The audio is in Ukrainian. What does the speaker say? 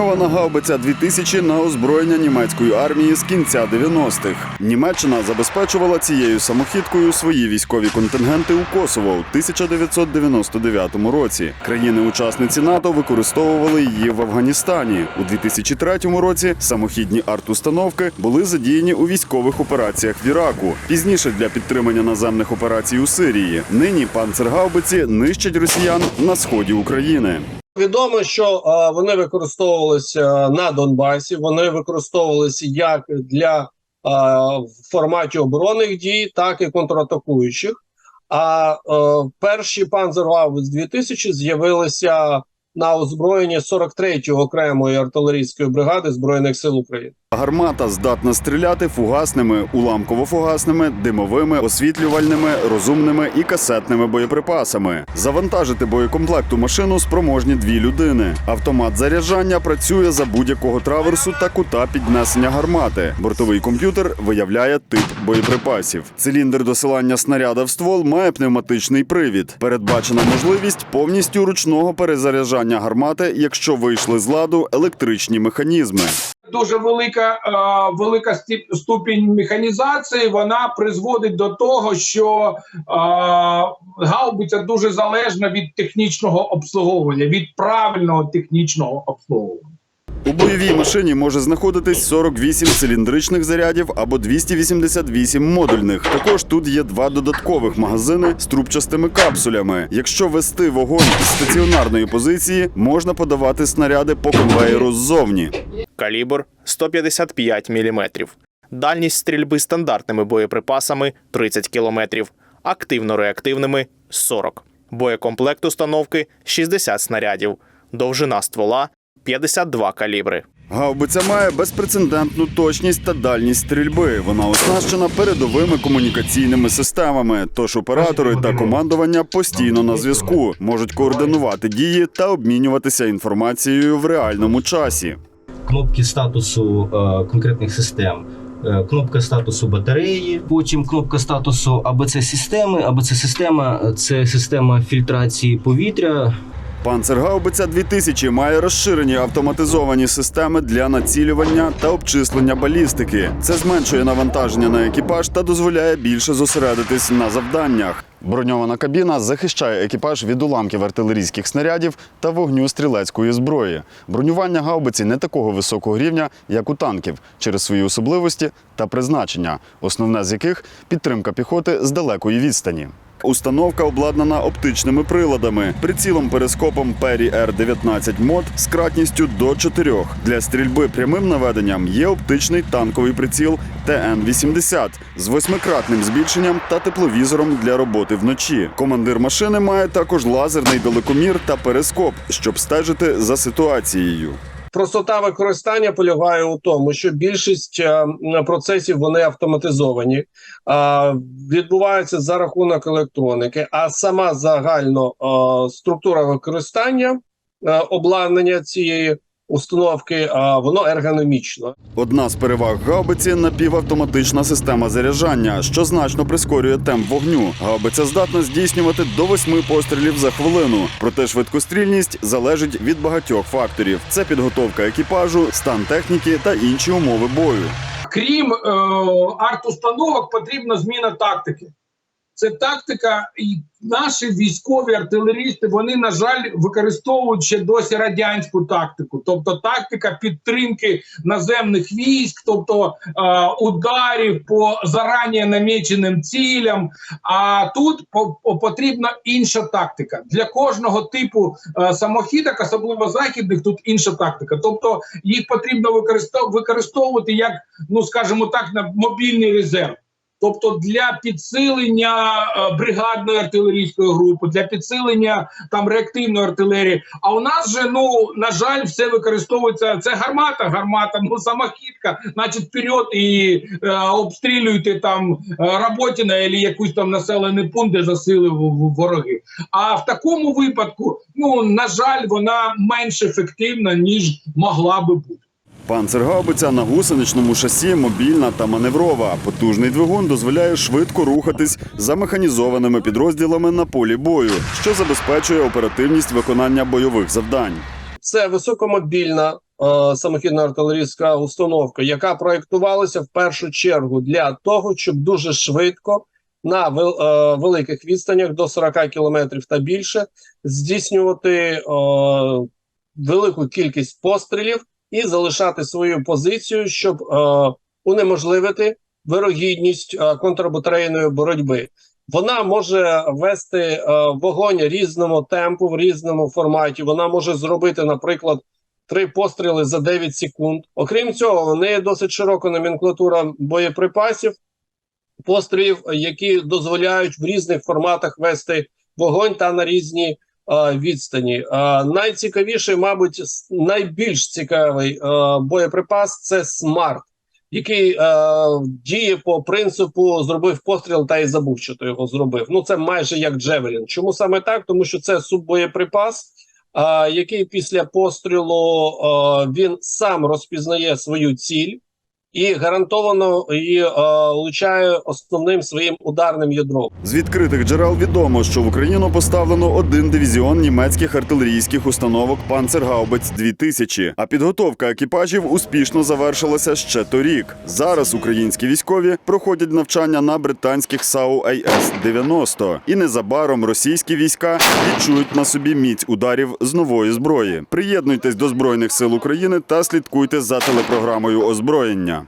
Броньована гаубиця 2000 на озброєння німецької армії з кінця 90-х. Німеччина забезпечувала цією самохідкою свої військові контингенти у Косово у 1999 році. Країни-учасниці НАТО використовували її в Афганістані. У 2003 році самохідні арт-установки були задіяні у військових операціях в Іраку. Пізніше для підтримання наземних операцій у Сирії. Нині панцергаубиці нищать росіян на сході України. Відомо, що а, вони використовувалися на Донбасі. Вони використовувалися як для а, в форматі оборонних дій, так і контратакуючих. А а перші Панзергаубиц 2000 з'явилися на озброєнні 43-ї окремої артилерійської бригади збройних сил України. Гармата здатна стріляти фугасними, уламково-фугасними, димовими, освітлювальними, розумними і касетними боєприпасами. Завантажити боєкомплекту машину спроможні дві людини. Автомат заряджання працює за будь-якого траверсу та кута піднесення гармати. Бортовий комп'ютер виявляє тип боєприпасів. Циліндр досилання снаряда в ствол має пневматичний привід. Передбачена можливість повністю ручного перезаряджання гармати, якщо вийшли з ладу електричні механізми. дуже велика, е, велика ступінь механізації. Вона призводить до того, що е, гаубиця дуже залежна від технічного обслуговування, від правильного технічного обслуговування. У бойовій машині може знаходитись 48 циліндричних зарядів або 288 модульних. Також тут є два додаткових магазини з трубчастими капсулями. Якщо вести вогонь із стаціонарної позиції, можна подавати снаряди по конвеєру ззовні. калібр 155 мм, дальність стрільби стандартними боєприпасами 30 км, активно-реактивними 40, боєкомплект установки 60 снарядів, довжина ствола 52 калібри. Гаубиця має безпрецедентну точність та дальність стрільби. Вона оснащена передовими комунікаційними системами. Тож оператори та командування постійно на зв'язку, можуть координувати дії та обмінюватися інформацією в реальному часі. кнопки статусу е, конкретних систем. е, Кнопка статусу батареї, потім кнопка статусу АБЦ системи. АБЦ система це система фільтрації повітря. Панцергаубиця 2000 має розширені автоматизовані системи для націлювання та обчислення балістики. Це зменшує навантаження на екіпаж та дозволяє більше зосередитись на завданнях. Броньована кабіна захищає екіпаж від уламків артилерійських снарядів та вогню стрілецької зброї. Бронювання гаубиці не такого високого рівня, як у танків, через свої особливості та призначення, основне з яких підтримка піхоти з далекої відстані. Установка обладнана оптичними приладами, прицілом перископом Perry R19 Mod з кратністю до 4. Для стрільби прямим наведенням є оптичний танковий приціл TN-80 з восьмикратним збільшенням та тепловізором для роботи вночі. Командир машини має також лазерний далекомір та перископ, щоб стежити за ситуацією. Простота використання полягає у тому, що більшість е, процесів вони автоматизовані, а, відбуваються за рахунок електроніки, а сама загально е, структура використання е, обладнання цієї установки е, воно ергономічно. Одна з переваг гаубиці напівавтоматична система заряджання, що значно прискорює темп вогню. Гаубиця здатна здійснювати до восьми пострілів за хвилину. Проте швидкострільність залежить від багатьох факторів: це підготовка екіпажу, стан техніки та інші умови бою. Крім е, арт-установок, потрібна зміна тактики. Це тактика, і наші військові артилерісти вони, на жаль, використовують ще досі радянську тактику, тобто тактика підтримки наземних військ, тобто е, ударів по зарані наміченим цілям. А тут по, по- потрібна інша тактика для кожного типу е, самохідок, особливо західних, тут інша тактика. Тобто їх потрібно використов- використовувати як, ну скажімо так, на мобільний резерв. Тобто для підсилення е, бригадної артилерійської групи, для підсилення там реактивної артилерії. А у нас же ну на жаль, все використовується. Це гармата, гармата, ну самохідка, значить вперед і е, обстрілюйте там е, Роботіна або якусь там населений пункт, де засили вороги. А в такому випадку, ну на жаль, вона менш ефективна ніж могла би бути. Панцергаубиця на гусеничному шасі мобільна та маневрова. Потужний двигун дозволяє швидко рухатись за механізованими підрозділами на полі бою, що забезпечує оперативність виконання бойових завдань. Це високомобільна е, самохідна артилерійська установка, яка проєктувалася в першу чергу для того, щоб дуже швидко на вел- е, великих відстанях до 40 кілометрів та більше здійснювати е, велику кількість пострілів і залишати свою позицію, щоб е, унеможливити вирогідність е, контрбатарейної боротьби. Вона може вести е, вогонь різному темпу, в різному форматі. Вона може зробити, наприклад, три постріли за 9 секунд. Окрім цього, в неї досить широка номенклатура боєприпасів, пострілів, які дозволяють в різних форматах вести вогонь та на різні відстані. Найцікавіший, мабуть, найбільш цікавий боєприпас це смарт, який діє по принципу зробив постріл та й забув, що ти його зробив. Ну це майже як Джевелін. Чому саме так? Тому що це суббоєприпас, який після пострілу він сам розпізнає свою ціль. І гарантовано її е, влучає основним своїм ударним ядром. З відкритих джерел відомо, що в Україну поставлено один дивізіон німецьких артилерійських установок Панцергаубець 2000 а підготовка екіпажів успішно завершилася ще торік. Зараз українські військові проходять навчання на британських САУ АС-90. І незабаром російські війська відчують на собі міць ударів з нової зброї. Приєднуйтесь до Збройних сил України та слідкуйте за телепрограмою озброєння.